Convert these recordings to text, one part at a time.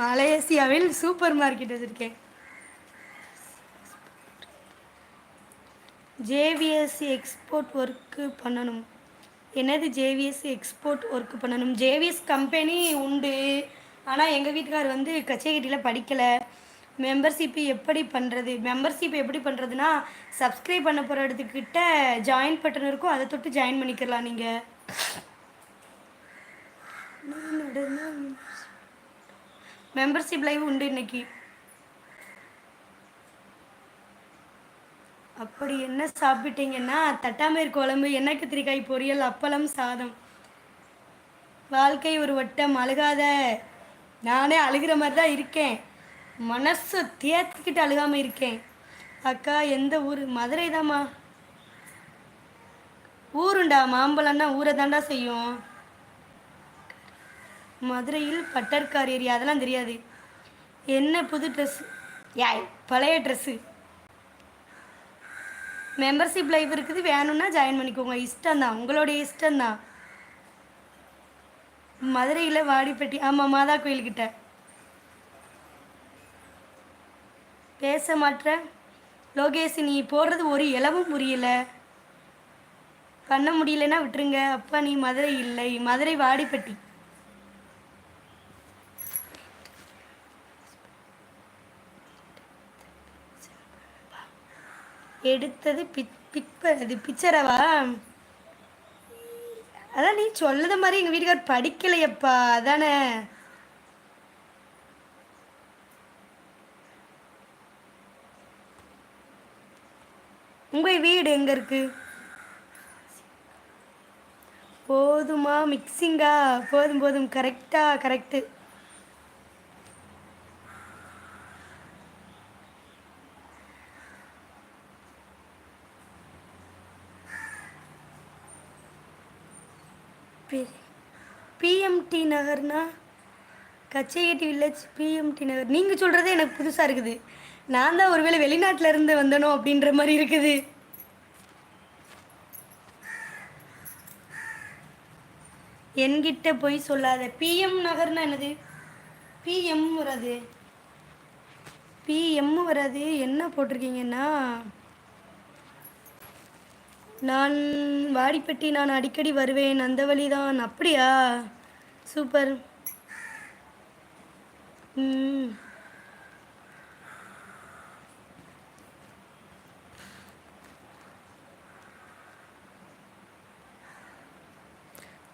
மலேசியாவில் super market வச்சுருக்கேன். ஜேவிஎஸ்சி export work பண்ணணும். என்னது ஜேவிஎஸ்சி எக்ஸ்போர்ட் ஒர்க் பண்ணணும்? ஜேவிஎஸ் கம்பெனி உண்டு. ஆனால் எங்கள் வீட்டுக்கார் வந்து கச்சேரியில் படிக்கலை. மெம்பர்ஷிப்பு எப்படி பண்ணுறது மெம்பர்ஷிப் எப்படி பண்ணுறதுனா சப்ஸ்கிரைப் பண்ண போகிற இடத்துக்கிட்ட ஜாயின் பட்டன் இருக்கும். அதை தொட்டு ஜாயின் பண்ணிக்கலாம் நீங்கள் மெம்பர்ஷிப் லைவ் உண்டு இன்னைக்கு. அப்படி என்ன சாப்பிட்டீங்கன்னா தட்டாமயிர் குழம்பு எண்ணெய் கத்திரிக்காய் பொரியல் அப்பளம் சாதம். வாழ்க்கை ஒரு வட்டம் அழுகாத. நானே அழுகிற மாதிரி தான் இருக்கேன். மனசு தேத்திக்கிட்டு அழுகாம இருக்கேன். அக்கா எந்த ஊர்? மதுரை தாம்மா ஊருண்டா மாம்பழம்னா ஊரை தாண்டா செய்யும். மதுரையில் பட்டர்கார் ஏரியா அதெல்லாம் தெரியாது. என்ன புது ட்ரெஸ் யாய் பழைய ட்ரெஸ்ஸு மெம்பர்ஷிப் லைவ் இருக்குது வேணும்னா ஜாயின் பண்ணிக்கோங்க. இஷ்டம்தான் உங்களுடைய இஷ்டம்தான். மதுரையில் வாடிப்பட்டி ஆமாம் மாதா கோயில்கிட்ட. பேச மாட்ற? லோகேஷ் நீ போடுறது ஒரு இலவும் புரியல. பண்ண முடியலன்னா விட்டுருங்க. அப்பா நீ மதுரை இல்லை. மதுரை வாடிப்பட்டி. எடுத்தது பிக் பிக் இது பிக்சரவா அதான் நீ சொல்லத மாதிரி எங்கள் வீட்டுக்கார் படிக்கலையப்பா அதானே? உங்கள் வீடு எங்கே இருக்கு? போதுமா மிக்சிங்கா போதும் போதும். கரெக்டா கரெக்டு பிஎம்டி நகர்னா கச்சேகட்டி வில்லேஜ் பிஎம்டி நகர். நீங்கள் சொல்கிறதே எனக்கு புதுசாக இருக்குது. நான் தான் ஒருவேளை வெளிநாட்டில் இருந்து வந்தனோ அப்படின்ற மாதிரி இருக்குது. என்கிட்ட போய் சொல்லாத. பிஎம் நகர்னா என்னது? பிஎம் வராது. பிஎம் வராது. என்ன போட்டிருக்கீங்கன்னா நான் வாடிப்பட்டி நான் அடிக்கடி வருவேன். அந்த வழிதான் அப்படியா? சூப்பர். ம்.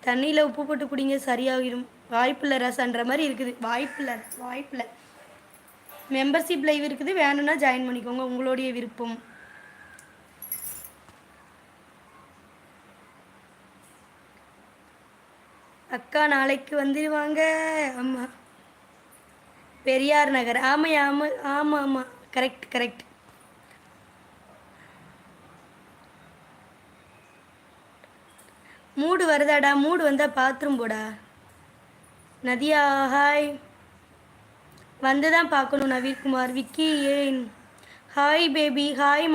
தண்ணியில் உப்பு போட்டு குடிங்க சரியாகிடும் வாய்ப்பில்லை ரசன்ற மாதிரி இருக்குது. வாய்ப்பில்லை வாய்ப்பில்லை மெம்பர்ஷிப் லைவ் இருக்குது. வேணும்னா ஜாயின் பண்ணிக்கோங்க. உங்களுடைய விருப்பம். அக்கா நாளைக்கு வந்துடுவாங்க ஆமாம் பெரியார் நகர். ஆமாம் ஆமாம் ஆமாம் ஆமாம் கரெக்ட் கரெக்ட் மூடு வருதாடா? மூடு வந்தால் பாத்ரூம் போடா. நதியா ஹாய் வந்து தான் பார்க்கணும் நவீன்குமார். விக்கி ஏன்? ஹாய் பேபி ஹாய்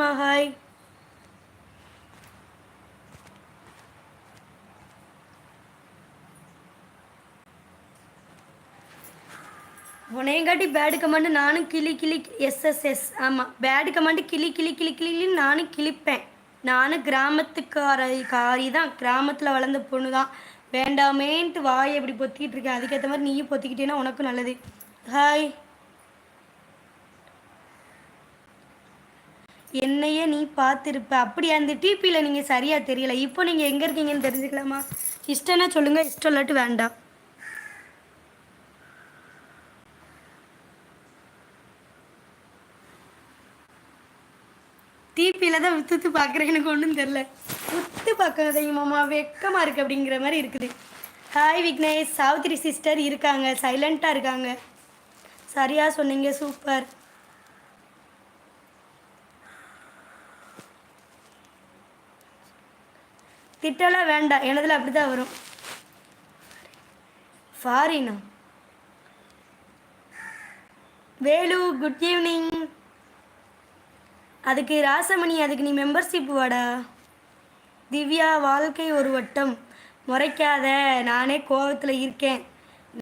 உனையும் காட்டி பேடு கமாண்டு நானும் கிளி கிளி எஸ்எஸ்எஸ் ஆமாம் பேடு கமாண்டு கிளி கிளி கிளி கிளின்னு நானும் கிளிப்பேன். நானும் கிராமத்துக்கார காரி தான் கிராமத்தில் வளர்ந்த பொண்ணு தான் வேண்டாமேன்ட்டு வாயை இப்படி பொத்திக்கிட்டு இருக்கேன். அதுக்கேற்ற மாதிரி நீயும் பொத்திக்கிட்டேன்னா உனக்கும் நல்லது. ஹாய் என்னையே நீ பார்த்துருப்ப. அப்படியா? அந்த டிபியில் நீங்கள் சரியாக தெரியல. இப்போ நீங்கள் எங்கே இருக்கீங்கன்னு தெரிஞ்சுக்கலாமா? இஷ்டம்னா சொல்லுங்கள் இஷ்டம் இல்லாட்டு வேண்டாம். கீழே தான் வித்துத்து பார்க்குறேன். எனக்கு ஒன்றும் தெரில உத்து பார்க்காதீங்க மாமா வெக்கமாக இருக்குது அப்படிங்கிற மாதிரி இருக்குது. ஹாய் விக்னேஷ் சாவித்ரி சிஸ்டர் இருக்காங்க. சைலண்ட்டாக இருக்காங்க. சரியாக சொன்னீங்க. சூப்பர் திட்டலாம் வேண்டாம். எனதில் அப்படி தான் வரும். ஃபாரினா வேலு குட் ஈவினிங் அதுக்கு ராசமணி அதுக்கு நீ மெம்பர்ஷிப் வாடா. திவ்யா வாழ்க்கை ஒரு வட்டம். முறைக்காத நானே கோவத்தில் இருக்கேன்.